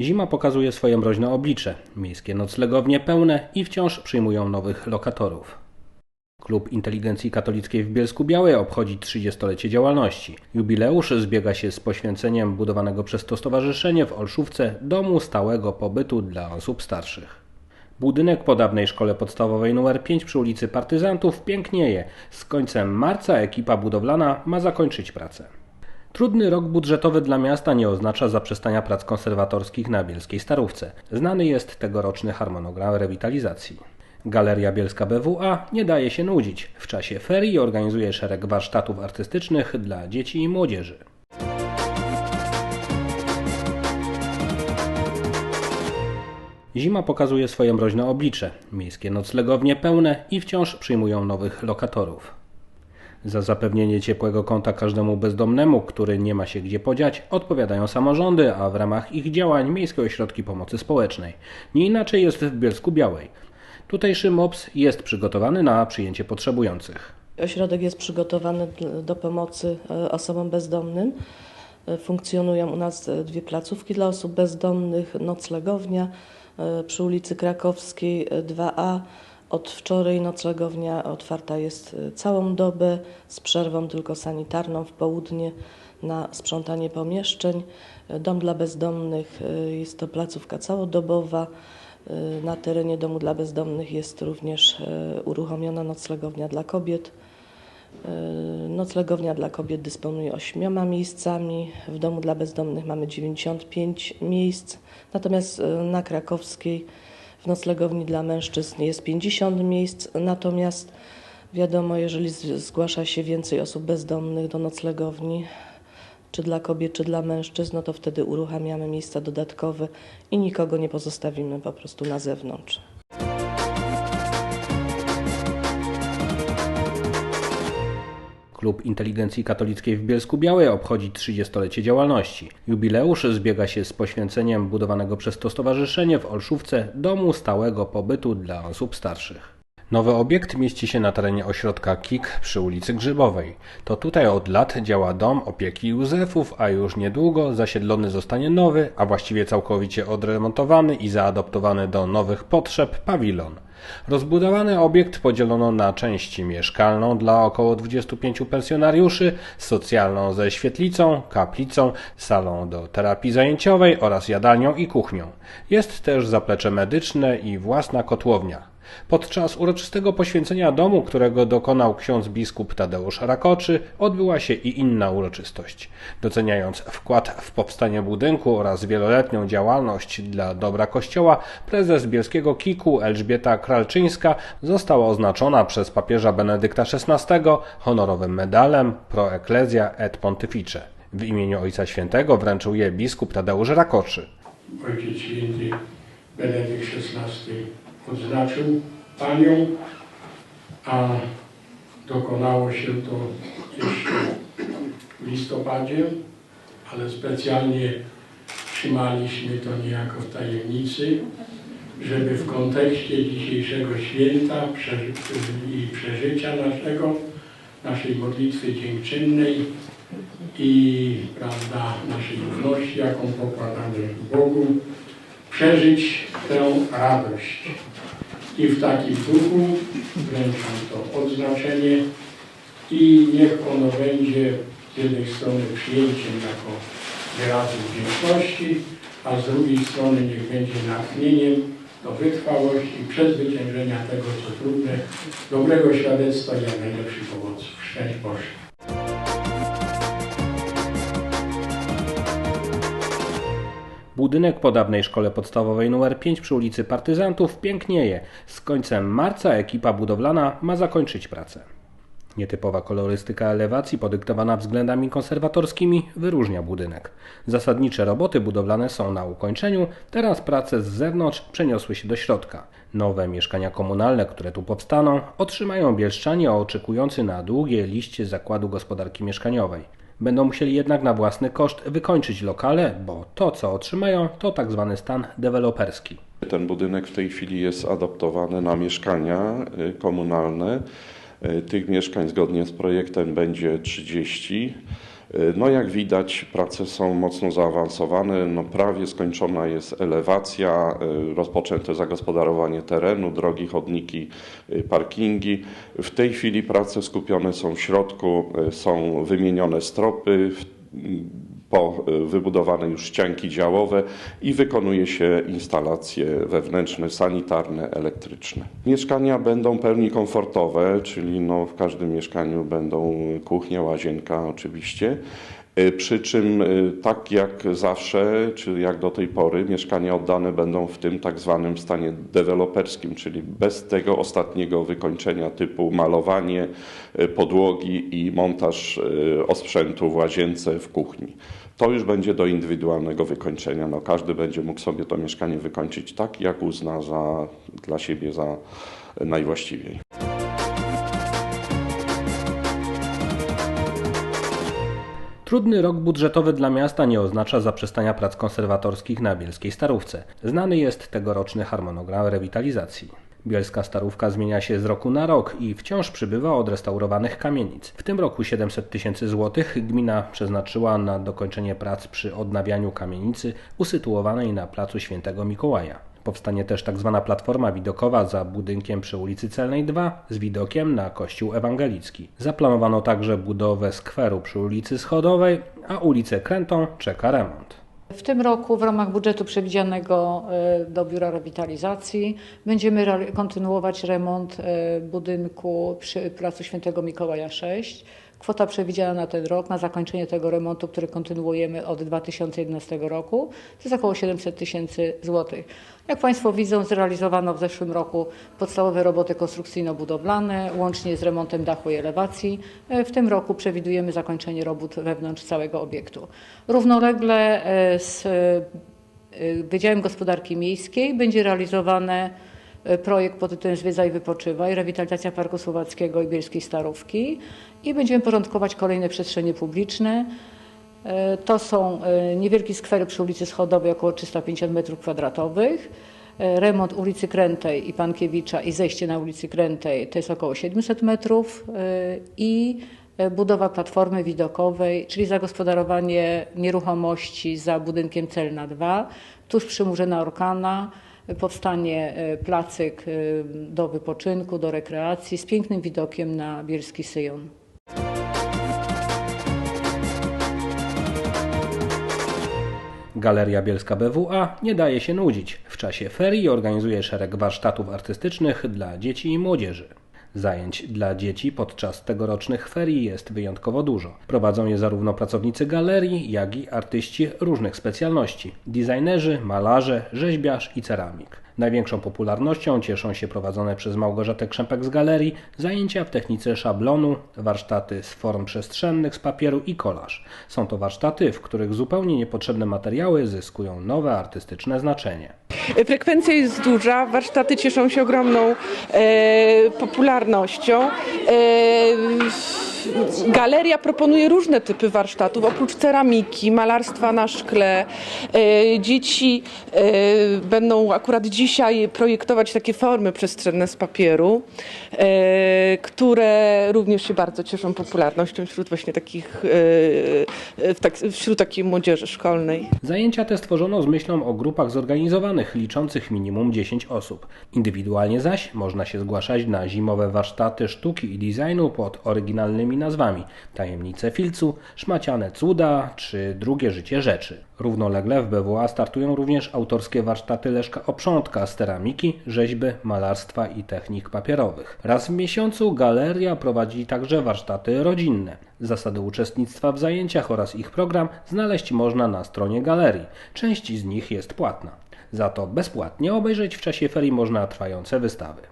Zima pokazuje swoje mroźne oblicze. Miejskie noclegownie pełne i wciąż przyjmują nowych lokatorów. Klub Inteligencji Katolickiej w Bielsku Białej obchodzi 30-lecie działalności. Jubileusz zbiega się z poświęceniem budowanego przez to stowarzyszenie w Olszówce domu stałego pobytu dla osób starszych. Budynek po dawnej szkole podstawowej nr 5 przy ulicy Partyzantów pięknieje. Z końcem marca ekipa budowlana ma zakończyć pracę. Trudny rok budżetowy dla miasta nie oznacza zaprzestania prac konserwatorskich na Bielskiej Starówce. Znany jest tegoroczny harmonogram rewitalizacji. Galeria Bielska BWA nie daje się nudzić. W czasie ferii organizuje szereg warsztatów artystycznych dla dzieci i młodzieży. Zima pokazuje swoje mroźne oblicze. Miejskie noclegownie pełne i wciąż przyjmują nowych lokatorów. Za zapewnienie ciepłego kąta każdemu bezdomnemu, który nie ma się gdzie podziać, odpowiadają samorządy, a w ramach ich działań miejskie ośrodki pomocy społecznej. Nie inaczej jest w Bielsku Białej. Tutejszy MOPS jest przygotowany na przyjęcie potrzebujących. Ośrodek jest przygotowany do pomocy e, osobom bezdomnym. E, Funkcjonują u nas e, dwie placówki dla osób bezdomnych, noclegownia przy ulicy Krakowskiej e, 2A. Od wczoraj noclegownia otwarta jest e, całą dobę z przerwą tylko sanitarną w południe na sprzątanie pomieszczeń. Dom dla bezdomnych e, jest to placówka całodobowa. E, Na terenie domu dla bezdomnych jest również uruchomiona noclegownia dla kobiet. Noclegownia dla kobiet dysponuje ośmioma miejscami. W domu dla bezdomnych mamy 95 miejsc. Natomiast na Krakowskiej w noclegowni dla mężczyzn jest 50 miejsc. Natomiast wiadomo, jeżeli zgłasza się więcej osób bezdomnych do noclegowni, czy dla kobiet, czy dla mężczyzn, no to wtedy uruchamiamy miejsca dodatkowe i nikogo nie pozostawimy po prostu na zewnątrz. Klub Inteligencji Katolickiej w Bielsku Białej obchodzi 30-lecie działalności. Jubileusz zbiega się z poświęceniem budowanego przez to stowarzyszenie w Olszówce domu stałego pobytu dla osób starszych. Nowy obiekt mieści się na terenie ośrodka KIK przy ulicy Grzybowej. To tutaj od lat działa dom opieki Józefów, a już niedługo zasiedlony zostanie nowy, a właściwie całkowicie odremontowany i zaadoptowany do nowych potrzeb pawilon. Rozbudowany obiekt podzielono na części mieszkalną dla około 25 pensjonariuszy, socjalną ze świetlicą, kaplicą, salą do terapii zajęciowej oraz jadalnią i kuchnią. Jest też zaplecze medyczne i własna kotłownia. Podczas uroczystego poświęcenia domu, którego dokonał ksiądz biskup Tadeusz Rakoczy, odbyła się i inna uroczystość. Doceniając wkład w powstanie budynku oraz wieloletnią działalność dla dobra Kościoła, prezes bielskiego KIK-u Elżbieta Kralczyńska została oznaczona przez papieża Benedykta XVI honorowym medalem Pro Ecclesia et Pontifice. W imieniu Ojca Świętego wręczył je biskup Tadeusz Rakoczy. Ojciec Święty Benedykt XVI odznaczył Panią, a dokonało się to jeszcze w listopadzie, ale specjalnie trzymaliśmy to niejako w tajemnicy, żeby w kontekście dzisiejszego święta i przeżycia naszego, naszej modlitwy dziękczynnej i prawda, naszej ufności, jaką pokładamy Bogu, przeżyć tę radość. I w takim duchu wręczam to odznaczenie i niech ono będzie z jednej strony przyjęciem jako wyrazu wdzięczności, a z drugiej strony niech będzie natchnieniem do wytrwałości, przezwyciężenia tego, co trudne, dobrego świadectwa i jak owoców. Szczęść Boże. Budynek po dawnej szkole podstawowej nr 5 przy ulicy Partyzantów pięknieje. Z końcem marca ekipa budowlana ma zakończyć pracę. Nietypowa kolorystyka elewacji podyktowana względami konserwatorskimi wyróżnia budynek. Zasadnicze roboty budowlane są na ukończeniu, teraz prace z zewnątrz przeniosły się do środka. Nowe mieszkania komunalne, które tu powstaną, otrzymają bielszczanie oczekujący na długie liście Zakładu Gospodarki Mieszkaniowej. Będą musieli jednak na własny koszt wykończyć lokale, bo to co otrzymają to tak zwany stan deweloperski. Ten budynek w tej chwili jest adaptowany na mieszkania y, komunalne. Y, Tych mieszkań zgodnie z projektem będzie 30. No jak widać prace są mocno zaawansowane, no prawie skończona jest elewacja, y, rozpoczęte zagospodarowanie terenu, drogi, chodniki, y, parkingi. W tej chwili prace skupione są w środku, y, są wymienione stropy, po y, wybudowane już ścianki działowe i wykonuje się instalacje wewnętrzne, sanitarne, elektryczne. Mieszkania będą pełni komfortowe, czyli no w każdym mieszkaniu będą kuchnia, łazienka oczywiście. Y, Przy czym y, tak jak zawsze, czy jak do tej pory, mieszkania oddane będą w tym tak zwanym stanie deweloperskim, czyli bez tego ostatniego wykończenia typu malowanie y, podłogi i montaż osprzętu w łazience, w kuchni. To już będzie do indywidualnego wykończenia. No, każdy będzie mógł sobie to mieszkanie wykończyć tak, jak uzna za, dla siebie za najwłaściwiej. Trudny rok budżetowy dla miasta nie oznacza zaprzestania prac konserwatorskich na Bielskiej Starówce. Znany jest tegoroczny harmonogram rewitalizacji. Bielska Starówka zmienia się z roku na rok i wciąż przybywa odrestaurowanych kamienic. W tym roku 700 tysięcy złotych gmina przeznaczyła na dokończenie prac przy odnawianiu kamienicy usytuowanej na placu Świętego Mikołaja. Powstanie też tzw. platforma widokowa za budynkiem przy ulicy Celnej 2 z widokiem na Kościół Ewangelicki. Zaplanowano także budowę skweru przy ulicy Schodowej, a ulicę Krętą czeka remont. W tym roku w ramach budżetu przewidzianego e, do Biura Rewitalizacji będziemy kontynuować remont e, budynku przy Placu Świętego Mikołaja 6. Kwota przewidziana na ten rok, na zakończenie tego remontu, który kontynuujemy od 2011 roku, to jest około 700 tysięcy złotych. Jak Państwo widzą, zrealizowano w zeszłym roku podstawowe roboty konstrukcyjno-budowlane, łącznie z remontem dachu i elewacji. E, W tym roku przewidujemy zakończenie robót wewnątrz całego obiektu. Równolegle e, z e, Wydziałem Gospodarki Miejskiej będzie realizowany e, projekt pod tytułem Zwiedza i Wypoczywaj, rewitalizacja Parku Słowackiego i Bielskiej Starówki. I będziemy porządkować kolejne przestrzenie publiczne. E, To są e, niewielkie skwery przy ulicy Schodowej, około 350 m2, e, remont ulicy Krętej i Pankiewicza i zejście na ulicy Krętej to jest około 700 metrów. E, i e, budowa platformy widokowej, czyli zagospodarowanie nieruchomości za budynkiem Celna 2, tuż przy murze na Orkana, e, powstanie e, placyk e, do wypoczynku, do rekreacji z pięknym widokiem na Bielski Syjon. Galeria Bielska BWA nie daje się nudzić. W czasie ferii organizuje szereg warsztatów artystycznych dla dzieci i młodzieży. Zajęć dla dzieci podczas tegorocznych ferii jest wyjątkowo dużo. Prowadzą je zarówno pracownicy galerii, jak i artyści różnych specjalności designerzy, malarze, rzeźbiarz i ceramik. Największą popularnością cieszą się prowadzone przez Małgorzatę Krzępek z galerii zajęcia w technice szablonu, warsztaty z form przestrzennych z papieru i kolaż. Są to warsztaty, w których zupełnie niepotrzebne materiały zyskują nowe artystyczne znaczenie. Frekwencja jest duża, warsztaty cieszą się ogromną e, popularnością. E, Galeria proponuje różne typy warsztatów, oprócz ceramiki, malarstwa na szkle. E, Dzieci e, będą akurat dzisiaj projektować takie formy przestrzenne z papieru, e, które również się bardzo cieszą popularnością wśród właśnie takich, tak, wśród takiej młodzieży szkolnej. Zajęcia te stworzono z myślą o grupach zorganizowanych, liczących minimum 10 osób. Indywidualnie zaś można się zgłaszać na zimowe warsztaty sztuki i designu pod oryginalnymi nazwami Tajemnice Filcu, Szmaciane Cuda czy Drugie Życie Rzeczy. Równolegle w BWA startują również autorskie warsztaty Leszka Oprzątka z ceramiki, rzeźby, malarstwa i technik papierowych. Raz w miesiącu galeria prowadzi także warsztaty rodzinne. Zasady uczestnictwa w zajęciach oraz ich program znaleźć można na stronie galerii. Część z nich jest płatna. Za to bezpłatnie obejrzeć w czasie ferii można trwające wystawy.